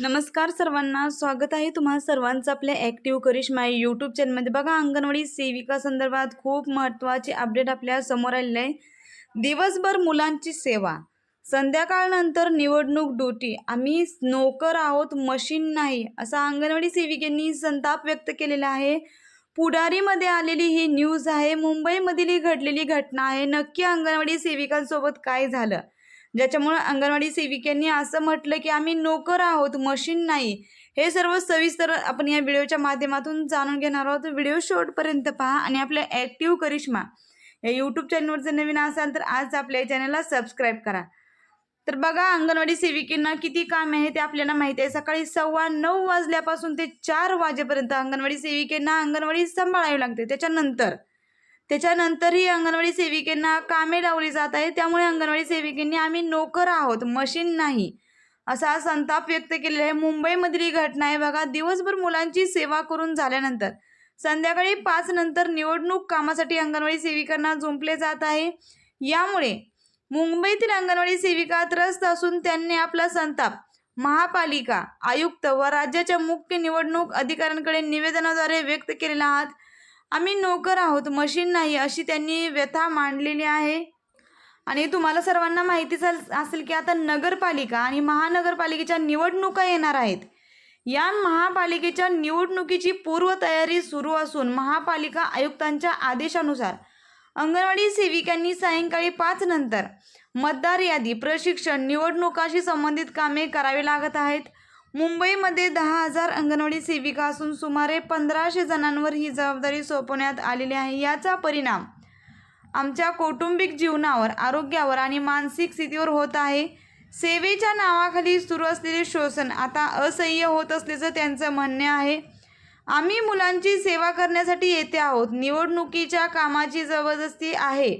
नमस्कार सर्वांना स्वागत आहे तुम्हा सर्वांचं आपल्या ॲक्टिव्ह करिश्मा यूट्यूब चॅनलमध्ये बघा अंगणवाडी सेविका संदर्भात खूप महत्त्वाचे अपडेट आपल्यासमोर आलेले आहे. दिवसभर मुलांची सेवा. संध्याकाळनंतर निवडणूक ड्युटी. आम्ही नोकर आहोत मशीन नाही असा अंगणवाडी सेविकेंनी संताप व्यक्त केलेला आहे. पुढारीमध्ये आलेली ही न्यूज आहे. मुंबईमधील ही घडलेली घटना आहे. नक्की अंगणवाडी सेविकांसोबत काय झालं? ज्याच्यामुळं अंगणवाडी सेविकांनी असं म्हटलं की आम्ही नोकर आहोत मशीन नाही. हे सर्व सविस्तर आपण या व्हिडिओच्या माध्यमातून जाणून घेणार आहोत. व्हिडिओ शेवटपर्यंत पहा आणि आपल्या ॲक्टिव्ह करिश्मा या यूट्यूब चॅनलवर जर नवीन असाल तर आज आपल्या चॅनलला सबस्क्राईब करा. तर बघा अंगणवाडी सेविकेंना किती काम आहे ते आपल्याला माहिती आहे. सकाळी सव्वा नऊ वाजल्यापासून ते चार वाजेपर्यंत अंगणवाडी सेविकेंना अंगणवाडी सांभाळावी लागते. त्याच्यानंतर त्याच्यानंतरही अंगणवाडी सेविकेंना कामे लावली जात आहे त्यामुळे अंगणवाडी सेविकेंनी आम्ही नोकर आहोत मशीन नाही असा संताप व्यक्त केलेला आहे. मुंबईमधील ही घटना आहे बघा दिवसभर मुलांची सेवा करून झाल्यानंतर संध्याकाळी पाच नंतर निवडणूक कामासाठी अंगणवाडी सेविकांना जुंपले जात आहे. यामुळे मुंबईतील अंगणवाडी सेविका त्रस्त असून त्यांनी आपला संताप महापालिका आयुक्त व राज्याच्या मुख्य निवडणूक अधिकाऱ्यांकडे निवेदनाद्वारे व्यक्त केलेला आहात. आम्ही नोकर आहोत मशीन नाही अशी त्यांनी व्यथा मांडलेली आहे. आणि तुम्हाला सर्वांना माहितीच असेल की आता नगरपालिका आणि महानगरपालिकेच्या निवडणुका येणार आहेत. या महापालिकेच्या निवडणुकीची पूर्वतयारी सुरू असून महापालिका आयुक्तांच्या आदेशानुसार अंगणवाडी सेविकांनी सायंकाळी पाच नंतर मतदार यादी प्रशिक्षण निवडणुकाशी संबंधित कामे करावी लागत आहेत. मुंबईमध्ये दहा हजार अंगणवाडी सेविका असून सुमारे पंधराशे जणांवर ही जबाबदारी सोपवण्यात आलेली आहे. याचा परिणाम आमच्या कौटुंबिक जीवनावर आरोग्यावर आणि मानसिक स्थितीवर होत आहे. सेवेच्या नावाखाली सुरू असलेले शोषण आता असह्य होत असल्याचं त्यांचं म्हणणे आहे. आम्ही मुलांची सेवा करण्यासाठी येथे आहोत. निवडणुकीच्या कामाची जबरदस्ती आहे.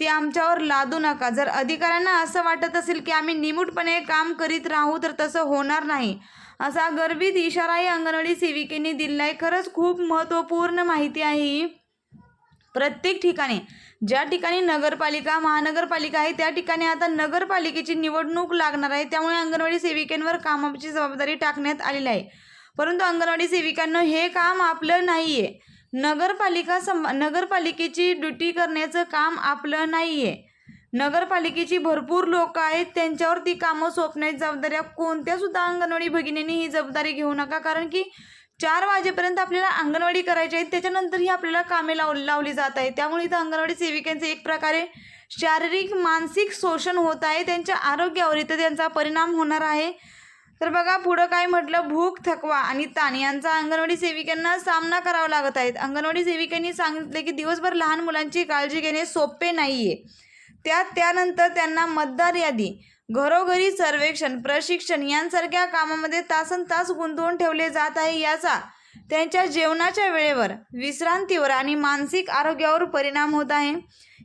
ती आमच्यावर लादू नका. जर अधिकाऱ्यांना असं वाटत असेल की आम्ही निमूटपणे काम करीत राहू तर तसं होणार नाही. असा गर्भित इशाराही अंगणवाडी सेविकेने दिला आहे खरंच खूप महत्त्वपूर्ण माहिती आहे ही. प्रत्येक ठिकाणी ज्या ठिकाणी नगरपालिका महानगरपालिका आहे त्या ठिकाणी आता नगरपालिकेची निवडणूक लागणार आहे. त्यामुळे अंगणवाडी सेविकांवर कामाची जबाबदारी टाकण्यात आलेली आहे. परंतु अंगणवाडी सेविकांना हे काम आपलं नाही आहे नगरपालिका सं नगरपालिकेची ड्युटी करण्याचं काम आपलं नाही आहे नगरपालिकेची भरपूर लोक आहेत त्यांच्यावर ती कामं सोपण्याची जबाबदाऱ्या कोणत्या सुद्धा अंगणवाडी भगिनींनी ही जबाबदारी घेऊ नका कारण की चार वाजेपर्यंत आपल्याला अंगणवाडी करायची आहे त्याच्यानंतरही आपल्याला कामे लाव लावली जात आहे त्यामुळे इथं अंगणवाडी सेविकांचे एक प्रकारे शारीरिक मानसिक शोषण होत आहे. त्यांच्या आरोग्यावर इथं त्यांचा परिणाम होणार आहे. तर बघा पुढं काय म्हटलं? भूक थकवा आणि ताण यांचा अंगणवाडी सेविकांना सामना करावा लागत आहेत अंगणवाडी सेविकांनी सांगितले की दिवसभर लहान मुलांची काळजी घेणे सोपे नाही आहे त्यात त्यानंतर त्यांना मतदार यादी घरोघरी सर्वेक्षण प्रशिक्षण यांसारख्या कामामध्ये तासन तास गुंतवून ठेवले जात आहे याचा त्यांच्या जेवणाच्या वेळेवर विश्रांतीवर आणि मानसिक आरोग्यावर परिणाम होत आहे.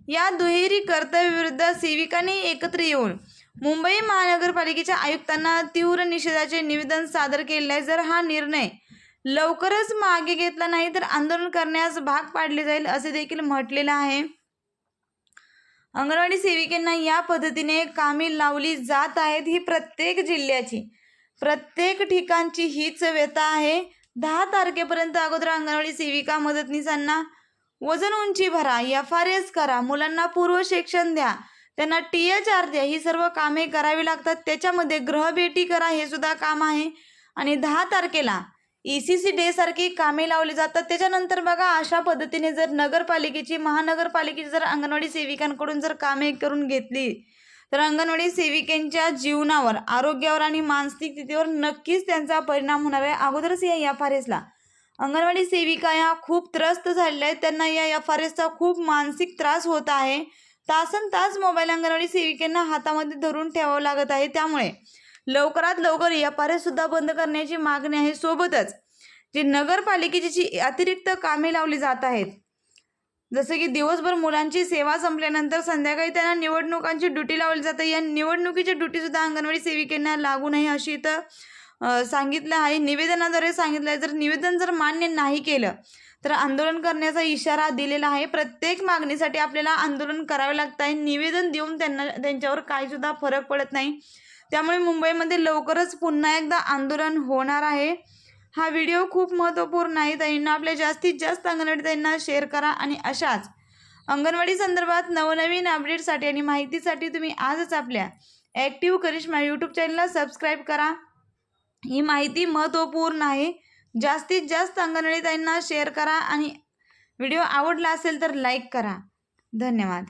या दुहेरी कर्तव्यविरुद्ध सेविकांनी एकत्र येऊन मुंबई महानगरपालिकेच्या आयुक्तांना तीव्र निषेधाचे निवेदन सादर केले आहे. जर हा निर्णय लवकरच मागे घेतला नाही तर आंदोलन करण्यास भाग पाडले जाईल असे देखील म्हटलेलं आहे. अंगणवाडी सेविकांना या पद्धतीने कामी लावली जात आहेत. ही प्रत्येक जिल्ह्याची प्रत्येक ठिकाणची हीच व्यथा आहे. दहा तारखेपर्यंत अगोदर अंगणवाडी सेविका मदतनीसांना वजन उंची भरा एफ आर एस करा मुलांना पूर्व शिक्षण द्या त्यांना टी एच आर द्या. ही सर्व कामे करावी लागतात. त्याच्यामध्ये ग्रहभेटी करा. हे सुद्धा काम आहे. आणि दहा तारखेला ई सी सी डे सारखी कामे लावली जातात. त्याच्यानंतर बघा अशा पद्धतीने जर नगरपालिकेची महानगरपालिकेची जर अंगणवाडी सेविकांकडून जर कामे करून घेतली तर अंगणवाडी सेविकांच्या जीवनावर आरोग्यावर आणि मानसिक स्थितीवर नक्कीच त्यांचा परिणाम होणार आहे. अगोदरच या एफ आर एसला अंगणवाडी सेविका या खूप त्रस्त झालेल्या आहेत. त्यांना या एफ आर एसचा खूप मानसिक त्रास होत आहे. तासन तास मोबाईल अंगणवाडी सेविकांना हातामध्ये धरून ठेवावं लागत आहे. त्यामुळे लवकरात लवकर एफ सुद्धा बंद करण्याची मागणी आहे. सोबतच जी नगरपालिकेची जी अतिरिक्त कामे लावली जात आहेत जसं की दिवसभर मुलांची सेवा संपल्यानंतर संध्याकाळी त्यांना निवडणुकांची ड्युटी लावली जाते. या निवडणुकीची ड्युटी सुद्धा अंगणवाडी सेविकांना लागू नाही अशी इथं सांगितलं आहे. निवेदनाद्वारे सांगितलं आहे. जर निवेदन जर मान्य नाही केलं तर आंदोलन करण्याचा इशारा दिलेला आहे. प्रत्येक मागणीसाठी आपल्याला आंदोलन करावे लागत आहे. निवेदन देऊन त्यांना त्यांच्यावर काही सुद्धा फरक पडत नाही. त्यामुळे मुंबईमध्ये लवकरच पुन्हा एकदा आंदोलन होणार आहे. हा व्हिडिओ खूप महत्त्वपूर्ण आहे. ताईंना आपल्या जास्तीत जास्त अंगणवाडी ताईंना शेअर करा आणि अशाच अंगणवाडी संदर्भात नवनवीन अपडेटसाठी आणि माहितीसाठी तुम्ही आजच आपल्या ॲक्टिव्ह करिश्मा यूट्यूब चॅनलला सबस्क्राईब करा. ही माहिती महत्त्वपूर्ण आहे. जास्तीत जास्त अंगणवाडीताईंना शेअर करा आणि व्हिडिओ आवडला असेल तर लाईक करा. धन्यवाद.